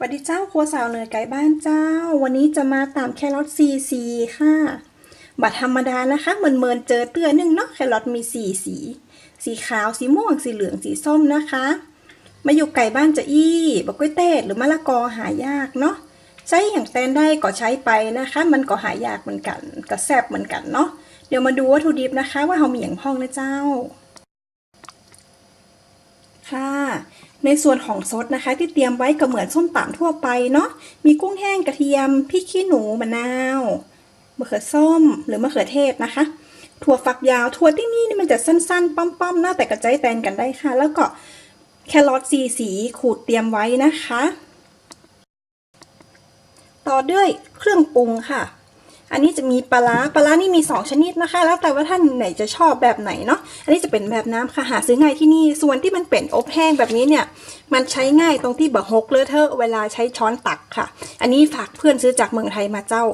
สวัสดีเจ้าครัวสาวเหนือไก่บ้านเจ้า วันนี้จะมาตามแครอทซีซีค่ะ บัตรธรรมดานะคะเหมือนเมินๆเจอเตือนหนึ่งเนาะแครอทมีสีสี สีขาวสีม่วงสีเหลืองสีส้มนะคะ มาอยู่ไก่บ้านจะอี้บักกล้วยเต้หรือมะละกอหายากเนาะใช้อย่างแตนได้ก็ใช้ไปนะคะ มันก็หายากเหมือนกันก็แซ่บเหมือนกันเนาะเดี๋ยวมาดูวัตถุดิบนะคะ ว่าเรามีอย่างพ้องนะเจ้า ค่ะ ในส่วนของซดนะคะ ที่เตรียมไว้ก็เหมือนส้มตำทั่วไปเนาะมีกุ้งแห้งกระเทียมพริกขี้หนูมะนาวมะเขือส้มหรือมะเขือเทศนะคะ ถั่วฝักยาวถั่วที่นี่นี่มันจะสั้นๆ ป้อมๆหน้าแต่กระจายแตนกันได้ค่ะ แล้วก็แครอทสีสีขูดเตรียมไว้นะคะ ต่อด้วยเครื่องปรุงค่ะ อันนี้จะมีปลาร้าปลาร้านี่มี 2 ชนิดนะคะ แล้วแต่ว่าท่านไหนจะชอบแบบไหนเนาะอันนี้จะเป็นแบบน้ำค่ะหาซื้อง่ายที่นี่ส่วนที่มันเป็นอบแห้งแบบนี้เนี่ยมันใช้ง่ายตรงที่บะฮกเลอะเทอะเวลาใช้ช้อนตักค่ะ อันนี้ฝากเพื่อนซื้อจากเมืองไทยมาเจ้า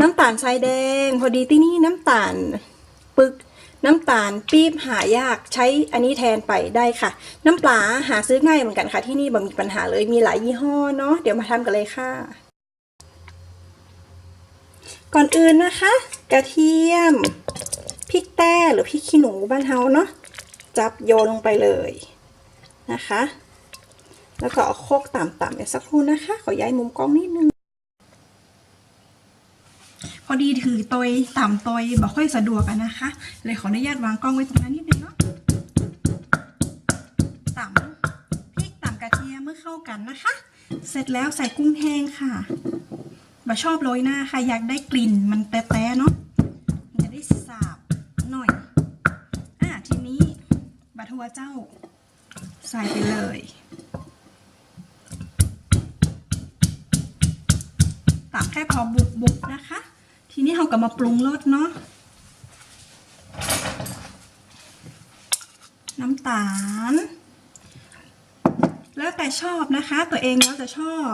น้ำตาลทรายแดง พอดีที่นี่น้ำตาลปึกน้ำตาลปี๊บหายากใช้อันนี้แทนไปได้ค่ะ น้ำปลาหาซื้อง่ายเหมือนกันค่ะที่นี่บ่มีปัญหาเลยมีหลายยี่ห้อเนาะเดี๋ยวมาทำกันเลยค่ะ ก่อนอื่นนะคะ กระเทียมพริกแต้หรือพริกขี้หนูบ้านเฮาเนาะจับโยนลงไปเลยนะคะ แล้วก็โคกต่ำๆเดี๋ยวสักครู่นะคะ ขอย้ายมุมกล้องนิดนึง พอดีถือตอยต่ำตอยบอกค่อยสะดวกอะนะคะ เลยขออนุญาตวางกล้องไว้ตรงนั้นนิดนึงเนาะต่ำพริกต่ำกระเทียมเมื่อเข้ากันนะคะ เสร็จแล้วใส่กุ้งแห้งค่ะ บะชอบโรยหน้าค่ะ อยากได้กลิ่นมันแต้ๆเนาะมันจะได้สาบหน่อย อะทีนี้บะทัวเจ้าใส่ไปเลยตามแค่พอบุบๆนะคะ ทีนี้เราก็มาปรุงรสเนาะน้ำตาล แล้วแต่ชอบนะคะ ตัวเองแล้วจะชอบ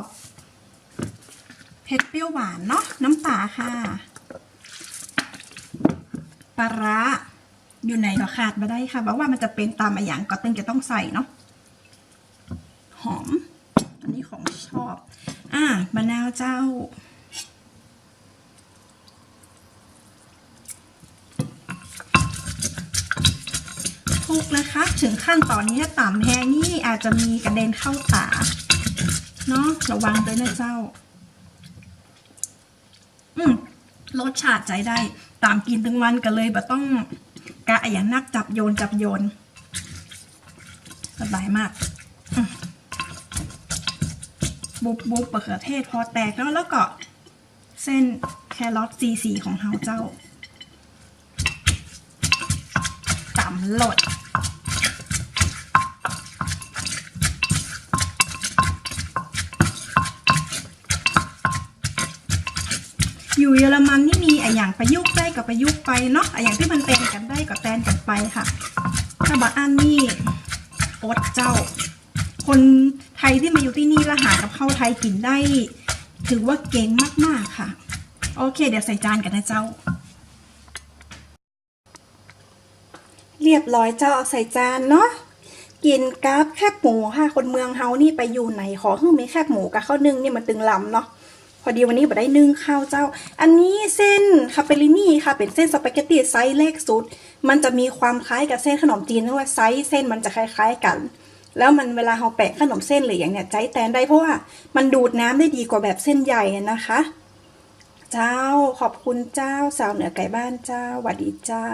ผ็ดเปรี้ยวหวานเนาะน้ำตาค่ะปลาร้าอยู่ไหนก็ขาดมาได้ค่ะบอกว่ามันจะเป็นตามอย่างก็ต้องจะต้องใส่เนาะหอม อันนี้ของชอบ อ่ามะนาวเจ้า ทุกนะคะ ถึงขั้นตอนนี้ถ้าต่ำแห้งนี่อาจจะมีกระเด็นเข้าตาเนาะระวังด้วยนะเจ้า รสชาติใจได้ ตามกินทั้งวันกันเลยแบบต้องกะอย่างนักจับโยนจับโยนสบายมากบุบบุบมะเขือเทศพอแตกแล้วแล้วก็เส้นแครอทซีซีของเฮาเจ้าตำหลด อยู่เยอรมันนี่มีไออย่างประยุกต์ได้กับประยุกต์ไปเนาะไออย่างที่มันแตนกันได้ก็แตนกันไปค่ะถ้าบาอันนี่อดเจ้า คนไทยที่มาอยู่ที่นี่และหากับข้าวไทยกินได้ ถือว่าเก่งมากๆค่ะ โอเค เดี๋ยวใส่จานกันนะเจ้า เรียบร้อยเจ้าเอาใส่จานเนาะกินกับแคบหมูค่ะ คนเมืองเฮานี่ไปอยู่ไหนขอให้มีแคบหมูกับข้าวนึ่งนี่มันตึงลำเนาะ พอดีวันนี้บ่ได้นึ่งข้าวเจ้า อันนี้เส้นคาเปรินี่ค่ะ เป็นเส้นสปาเกตตีไซส์เล็กสุด มันจะมีความคล้ายกับเส้นขนมจีนเพราะว่าไซส์เส้นมันจะคล้ายๆกัน แล้วมันเวลาเราแปะขนมเส้นหรืออย่างเนี้ยใจแตนได้เพราะว่ามันดูดน้ำได้ดีกว่าแบบเส้นใหญ่นะคะ เจ้าขอบคุณเจ้าสาวเหนือไก่บ้านเจ้าหวัดดีเจ้า